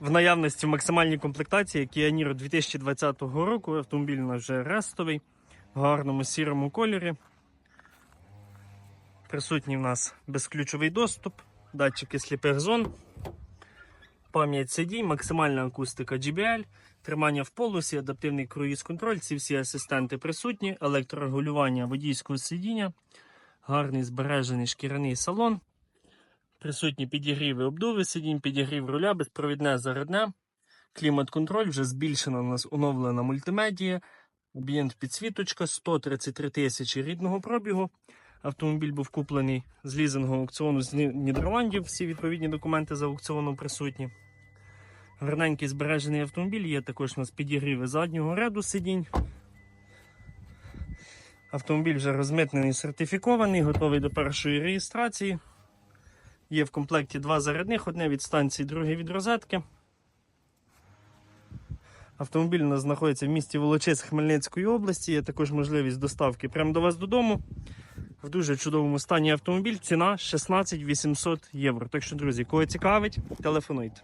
В наявності в максимальній комплектації Kia Niro 2020 року. Автомобіль у нас вже рестовий, в гарному сірому кольорі. Присутній в нас безключовий доступ, датчики сліпих зон, пам'ять сидінь, максимальна акустика JBL, тримання в полосі, адаптивний круїз-контроль. Ці всі асистенти присутні, електрорегулювання водійського сидіння, гарний збережений шкіряний салон. Присутні підігріви обдуви сидінь, підігрів руля, безпровідне зарядне, клімат-контроль, вже збільшена у нас оновлена мультимедія, об'єнт підсвіточка, 133 тисячі рідного пробігу. Автомобіль був куплений з лізингового аукціону з Нідерландів. Всі відповідні документи з аукціону присутні. Гарненький збережений автомобіль. Є також у нас підігріви заднього ряду сидінь. Автомобіль вже розмитнений, сертифікований, готовий до першої реєстрації. Є в комплекті два зарядних, одне від станції, друге від розетки. Автомобіль у нас знаходиться в місті Волочець Хмельницької області. Є також можливість доставки прямо до вас додому. В дуже чудовому стані автомобіль. Ціна 16 800 євро. Так що, друзі, кого цікавить, телефонуйте.